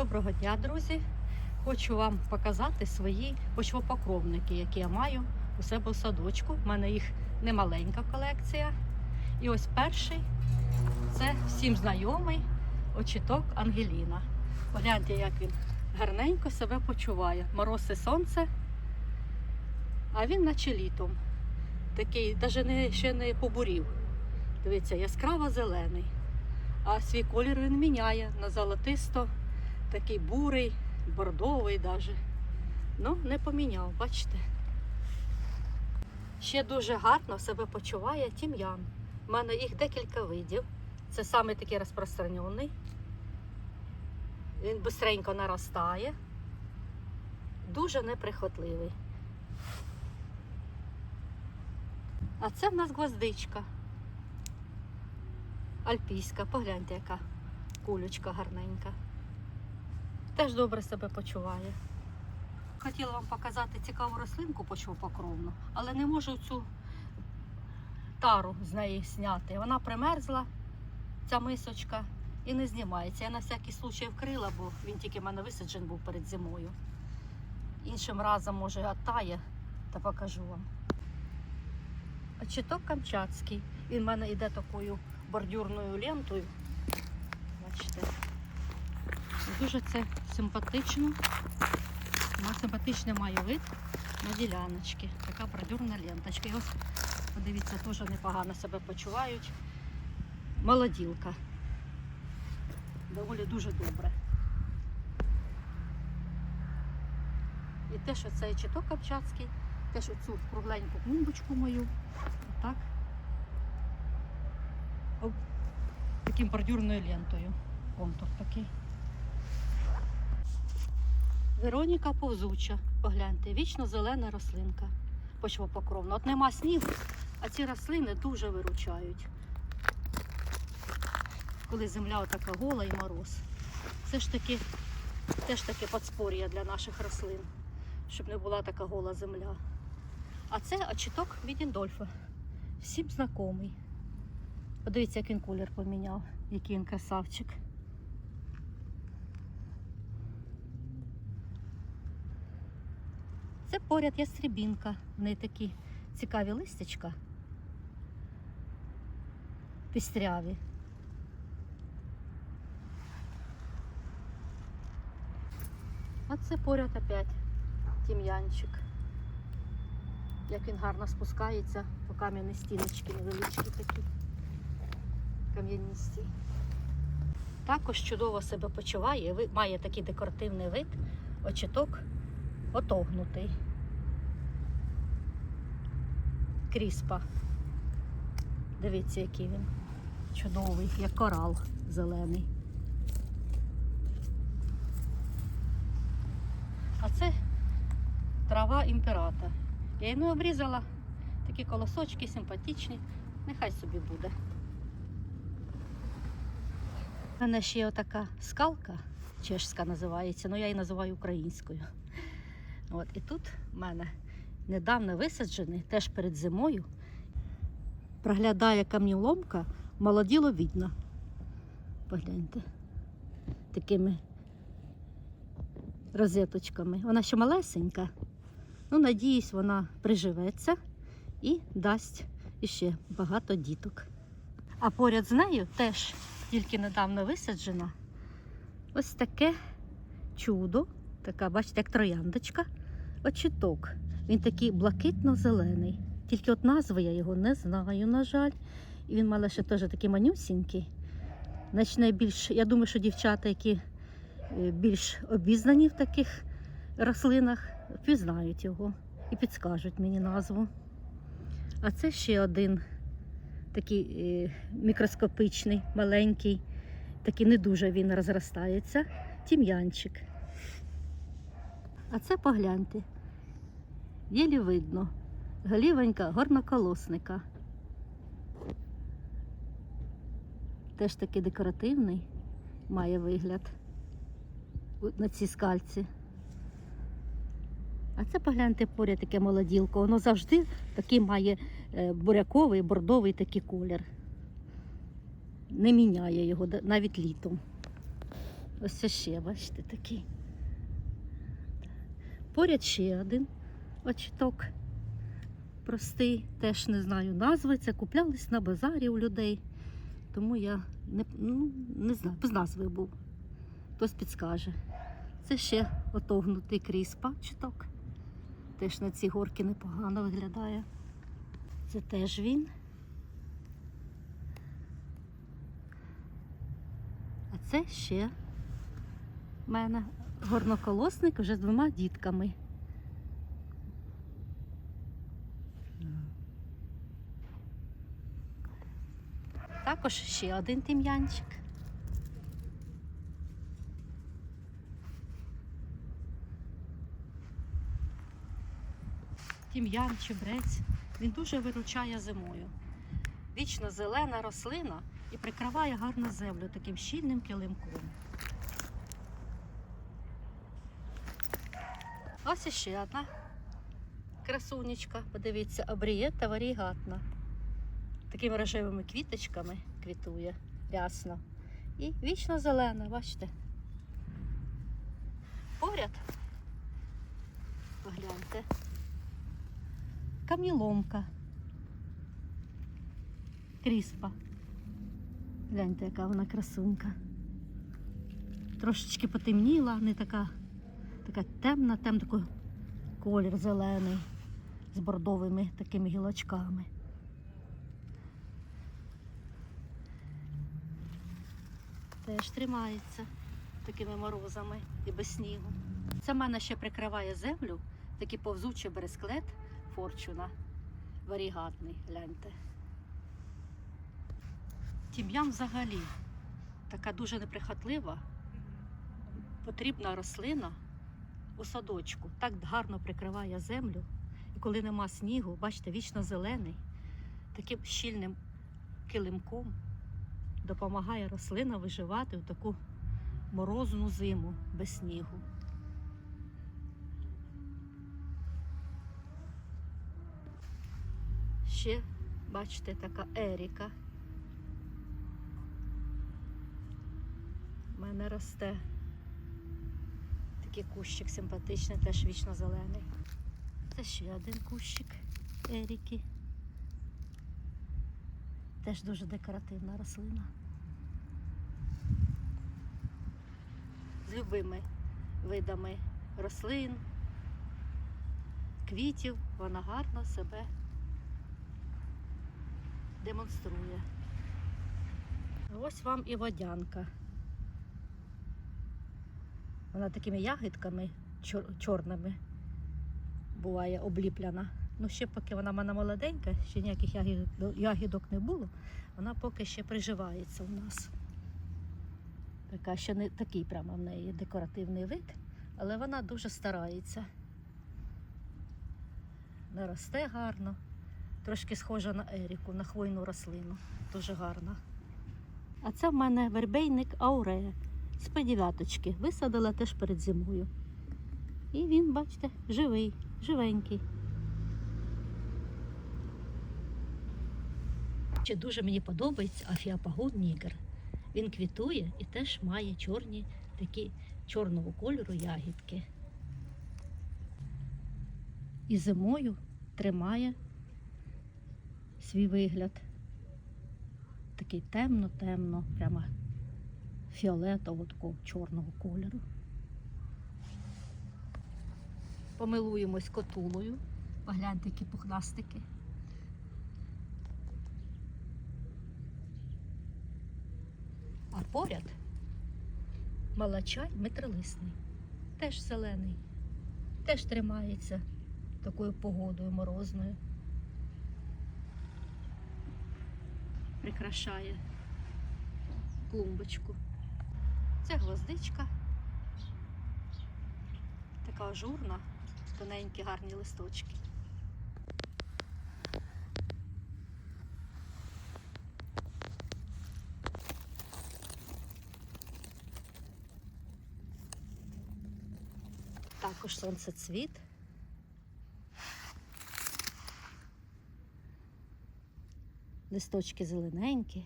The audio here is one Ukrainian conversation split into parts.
Доброго дня, друзі! Хочу вам показати свої почвопокровники, які я маю у себе в садочку. У мене їх немаленька колекція. І ось перший це всім знайомий очіток Ангеліна. Погляньте, як він гарненько себе почуває. Мороз і сонце, а він наче літом. Такий, навіть не, ще не побурів. Дивіться, яскраво зелений. А свій колір він міняє на золотисто, такий бурий, бордовий даже. Ну, не поміняв, бачите. Ще дуже гарно себе почуває тім'ян. У мене їх декілька видів. Це саме такий розпространений. Він швидко наростає, дуже неприхотливий. А це в нас гвоздичка. Альпійська, погляньте, яка кулючка гарненька. Теж добре себе почуває. Хотіла вам показати цікаву рослинку почвопокровну, але не можу цю тару з неї зняти. Вона примерзла, ця мисочка, і не знімається. Я на всякий случай вкрила, бо він тільки в мене висаджений був перед зимою. Іншим разом, може, оттає, та покажу вам. Очіток камчатський. Він в мене йде такою бордюрною лентою. Бачите. Дуже це симпатично. Симпатичний має вид на діляночки. Така бордюрна ленточка. І ось, подивіться, теж непогано себе почувають. Молоділка. Доволі дуже добре. І те, що це читок камчатський, теж оцю кругленьку клумбочку мою. Отак. Таким бордюрною лентою. Контур такий. Вероніка повзуча. Погляньте, вічно зелена рослинка. Почвопокровна. От нема снігу, а ці рослини дуже виручають. Коли земля така гола і мороз. Це ж таки теж таке подспор'я для наших рослин, щоб не була така гола земля. А це очіток від Індольфа. Всім знайомий. Подивіться, як він колір поміняв, який він красавчик. Це поряд ястребінка. В неї такі цікаві листячка. Пістряві. А це поряд опять тім'янчик. Як він гарно спускається по кам'яні стіночки невеличкі такі. Кам'яністі. Також чудово себе почуває, має такий декоративний вид, очіток отогнутий. Кріспа. Дивіться, який він чудовий, як корал зелений. А це трава імперата. Я не обрізала. Такі колосочки симпатичні. Нехай собі буде. У мене ще є така скалка, чешська називається, але я її називаю українською. От, і тут в мене недавно висаджений, теж перед зимою. Проглядає камніломка, молоділо видно. Погляньте. Такими розеточками. Вона ще малесенька. Ну, надіюсь, вона приживеться і дасть іще багато діток. А поряд з нею теж тільки недавно висаджена. Ось таке чудо, така, бачите, як трояндочка, очіток. Він такий блакитно-зелений. Тільки от назви я його не знаю, на жаль. І він має ще теж такий манюсінький. Значить, найбільш, я думаю, що дівчата, які е, більш обізнані в таких рослинах, впізнають його і підскажуть мені назву. А це ще один такий е, мікроскопичний, маленький, такий не дуже він розростається. Тім'янчик. А це погляньте. Єлі видно. Голівонька горноколосника. Теж такий декоративний має вигляд на цій скальці. А це погляньте поряд таке молоділко. Воно завжди такий має е, буряковий, бордовий такий колір. Не міняє його навіть літом. Ось ще, бачите, такий. Поряд ще один очіток. Простий, теж не знаю назви. Це куплялись на базарі у людей. Тому я не, ну, не знаю, без назви був. Хтось підскаже. Це ще отогнутий кріспа чуток. Теж на ці горки непогано виглядає. Це теж він. А це ще в мене горноколосник вже з двома дітками. Також ще один тім'янчик. Тім'ян, чебрець. Він дуже виручає зимою. Вічно зелена рослина і прикриває гарно землю таким щільним килимком. Ось іще одна красунечка. Подивіться, обрієта варігатна. Такими рожевими квіточками квітує рясно. І вічно зелена, бачите. Поряд. Погляньте. Каміломка. Кріспа. Гляньте, яка вона красунька. Трошечки потемніла, не така, така темна, тем такий колір зелений з бордовими такими гілочками. Теж тримається такими морозами і без снігу. Це в мене ще прикриває землю, такий повзучий бересклет форчуна варігатний, гляньте. Тім'ян взагалі така дуже неприхотлива, потрібна рослина у садочку. Так гарно прикриває землю. І коли нема снігу, бачите, вічно зелений, таким щільним килимком допомагає рослина виживати у таку морозну зиму без снігу. Ще, бачите, така Еріка. У мене росте такий кущик симпатичний, теж вічно зелений. Це ще один кущик Еріки. Теж дуже декоративна рослина. З любими видами рослин, квітів, вона гарно себе демонструє. Ось вам і водянка. Вона такими ягідками чор- чорними буває обліплена. Ну, ще поки вона мене молоденька, ще ніяких ягідок, не було, вона поки ще приживається у нас. Така ще не такий прямо в неї декоративний вид, але вона дуже старається. Не росте гарно. Трошки схожа на Еріку, на хвойну рослину. Дуже гарна. А це в мене вербейник аурея з П9. Висадила теж перед зимою. І він, бачите, живий, живенький. Ще дуже мені подобається афіапагон нігер. Він квітує і теж має чорні такі чорного кольору ягідки. І зимою тримає свій вигляд. Такий темно-темно, прямо фіолетового такого чорного кольору. Помилуємось котулою. Погляньте, які пухнастики. А поряд малачай метролисний, теж зелений, теж тримається такою погодою морозною. Прикрашає клумбочку. Це гвоздичка. Така ажурна, тоненькі гарні листочки. Також сонцецвіт. Листочки зелененькі.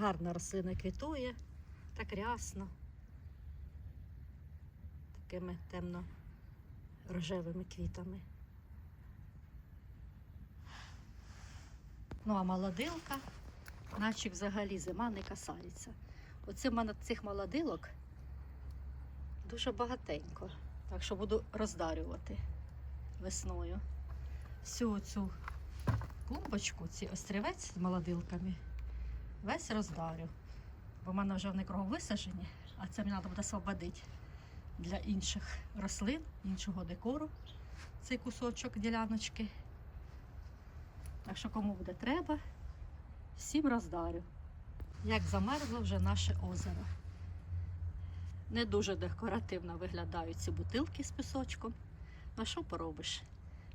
Гарна рослина квітує, Так рясно. Такими темно-рожевими квітами. Ну а молодилка, наче взагалі зима не касається. Оце в мене цих молодилок дуже багатенько. Так що буду роздарювати весною. Всю цю клумбочку, ці острівець з молодилками, весь роздарю. Бо в мене вже вони кругом висаджені, а це мені треба буде освободити для інших рослин, іншого декору цей кусочок діляночки. Так що кому буде треба, всім роздарю. Як замерзло вже наше озеро. Не дуже декоративно виглядають ці бутилки з пісочком. Ну що поробиш?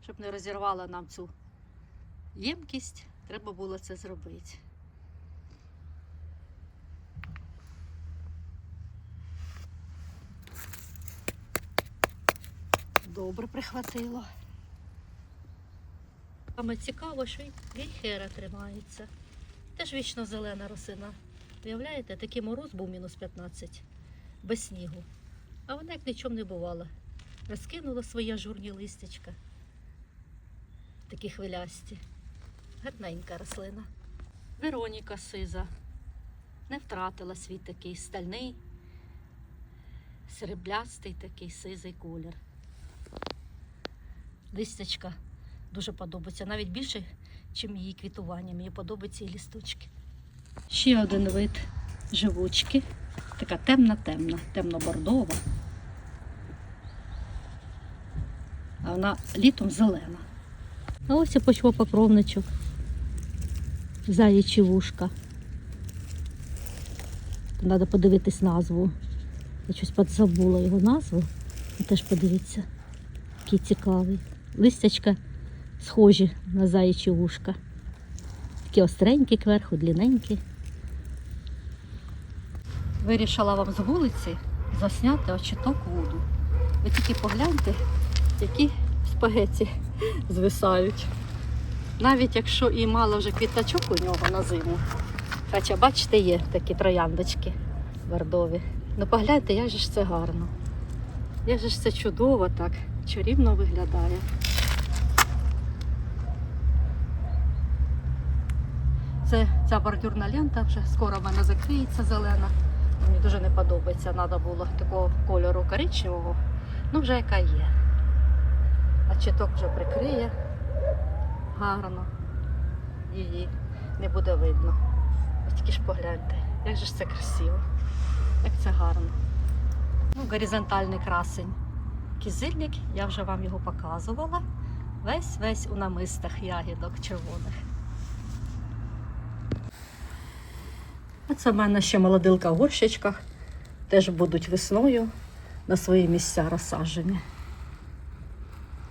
Щоб не розірвала нам цю ємкість, треба було це зробити. Добре прихватило. Саме цікаво, що й гейхера тримається. Теж вічно зелена рослина. Уявляєте, такий мороз був мінус 15 без снігу. А вона як нічого не бувало. Розкинула свої ажурні листячка. Такі хвилясті. Гарненька рослина. Вероніка сиза. Не втратила свій такий стальний, сереблястий такий сизий колір. Листячка дуже подобається, навіть більше, ніж її квітування. Мені подобаються і лісточки. Ще один вид живучки. Така темна-темна, темно-бордова. А вона літом зелена. А ось і почвопокровничок. Заячі вушка. Треба подивитись назву. Я щось подзабула його назву. Ви теж подивіться, який цікавий. Листячка схожі на заячі вушка. Такі остренькі кверху, длинненькі. Вирішила вам з вулиці засняти очіток воду. Ви тільки погляньте, які спагеті звисають. Навіть якщо і мало вже квіточок у нього на зиму. Хоча, бачите, є такі трояндочки бордові. Ну погляньте, як же ж це гарно. Як же ж це чудово так, чарівно виглядає. Це ця бордюрна лента вже скоро в мене закриється зелена. Мені дуже не подобається, треба було такого кольору коричневого. Ну, вже яка є. А чіток вже прикриє гарно. Її не буде видно. Тільки ж погляньте, як же ж це красиво, як це гарно. Ну, горизонтальний красень. Кізильник, я вже вам його показувала. Весь весь у намистах ягідок червоних. А це в мене ще молодилка в горщичках. Теж будуть весною на свої місця розсаджені.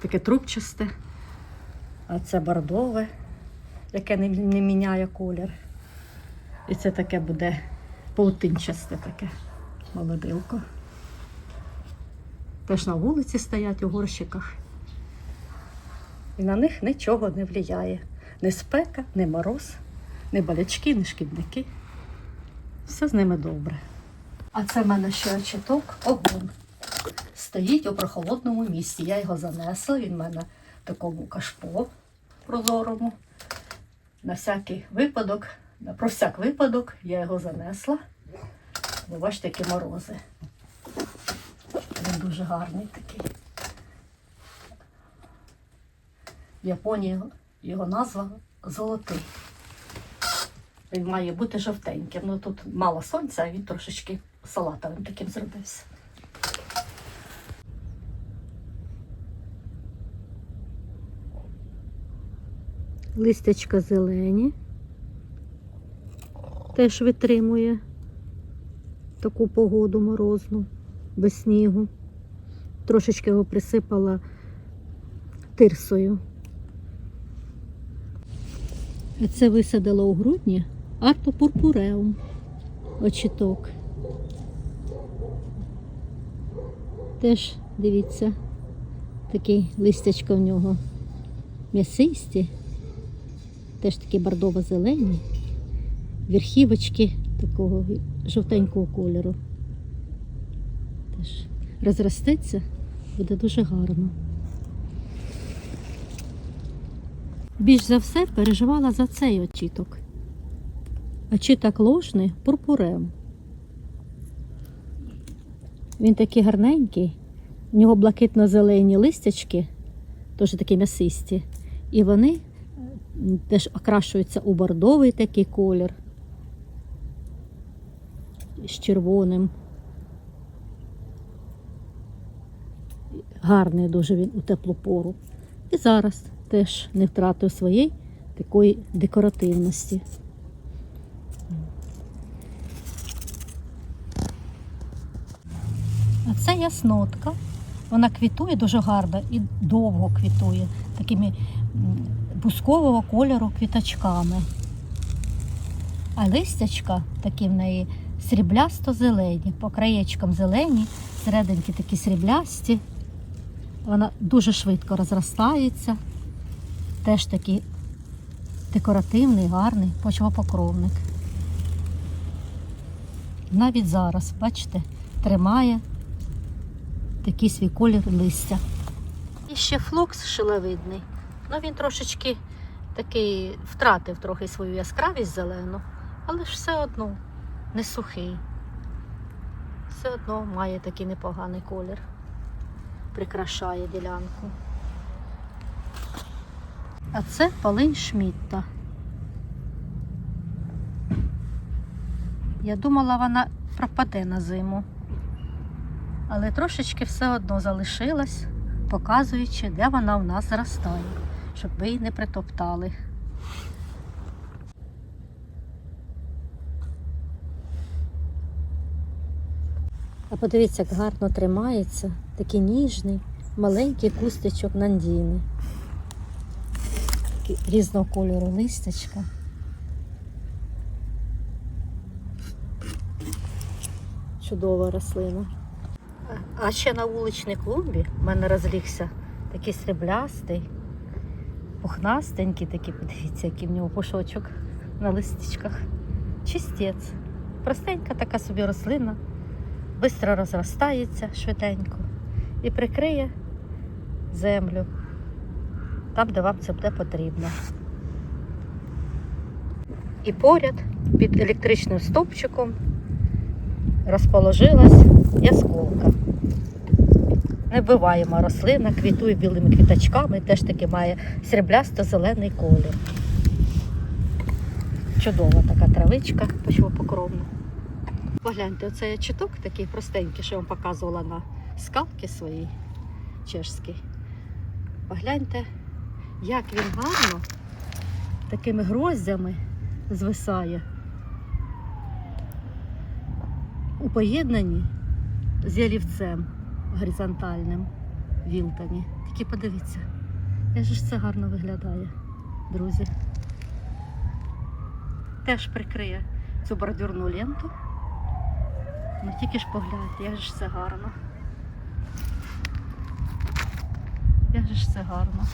Таке трубчасте, а це бордове, яке не, не міняє колір. І це таке буде паутинчасте таке молодилко. Теж на вулиці стоять у горщиках. І на них нічого не впливає. Ні спека, ні мороз, ні болячки, ні шкідники. Все з ними добре. А це в мене ще очіток огонь. Стоїть у прохолодному місці. Я його занесла, він в мене в такому кашпо прозорому. На всякий випадок, про всяк випадок я його занесла. Ви бачите, які морози. Він дуже гарний такий. В Японії його назва золотий. Він має бути жовтеньким. Ну тут мало сонця, а він трошечки салатовим таким зробився. Листячка зелені. Теж витримує таку погоду морозну, без снігу. Трошечки його присипала тирсою. Це висадила у грудні артопурпуреум очіток. Теж дивіться, такий листячка в нього м'ясисті, теж такі бордово-зелені, верхівочки такого жовтенького кольору. Теж розростеться, буде дуже гарно. Більш за все переживала за цей очіток. Очіток ложний пурпурем. Він такий гарненький, у нього блакитно-зелені листячки, теж такі м'ясисті. І вони теж окрашуються у бордовий такий колір з червоним. Гарний дуже він у теплу пору. І зараз теж не втратив своєї такої декоративності. А це яснотка. Вона квітує дуже гарно і довго квітує такими бускового кольору квіточками. А листячка такі в неї сріблясто-зелені, по краєчкам зелені, серединки такі сріблясті. Вона дуже швидко розростається. Теж такий декоративний, гарний почвопокровник. Навіть зараз, бачите, тримає такий свій колір листя. І ще флокс шиловидний. Ну він трошечки такий втратив трохи свою яскравість зелену, але ж все одно не сухий. Все одно має такий непоганий колір. Прикрашає ділянку. А це полинь Шмітта. Я думала, вона пропаде на зиму. Але трошечки все одно залишилась, показуючи, де вона в нас зростає, щоб ви її не притоптали. А подивіться, як гарно тримається, такий ніжний, маленький кустичок нандіни. Різного кольору листячка. Чудова рослина. А ще на вуличній клумбі в мене розлігся такий сріблястий, пухнастенький такий, подивіться, який в нього пушочок на листочках. Чистець. Простенька така собі рослина, швидко розростається швиденько і прикриє землю там, де вам це буде потрібно. І поряд під електричним стовпчиком розположилась ясколка. Небиваєма рослина, квітує білими квіточками, теж таки має сріблясто-зелений колір. Чудова така травичка почвопокровна. Погляньте, оцей чуток такий простенький, що я вам показувала на скалки своїй чешській. Погляньте, як він гарно такими гроздями звисає. у поєднанні з ялівцем горизонтальним вілтані. Тільки подивіться, як ж це гарно виглядає, друзі. Теж прикриє цю бордюрну ленту. Ну тільки ж погляньте, як же ж це гарно. Як же ж це гарно.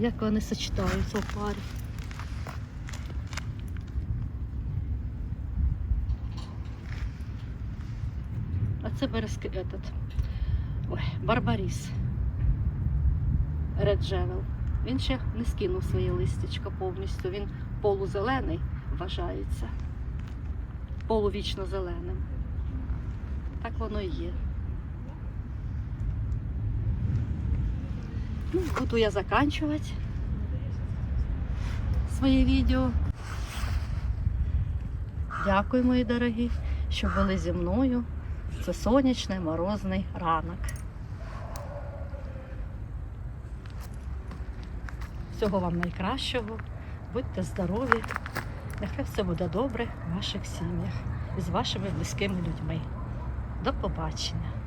Як вони сочетаються у парі. А це березки этот. Ой, Барбаріс. Jewel. Він ще не скинув своє листячко повністю. Він полузелений вважається. Полувічно зеленим. Так воно і є. Ну, буду я заканчивать своє відео. Дякую, мої дорогі, що були зі мною. Це сонячний морозний ранок. Всього вам найкращого. Будьте здорові. Нехай все буде добре в ваших сім'ях і з вашими близькими людьми. До побачення!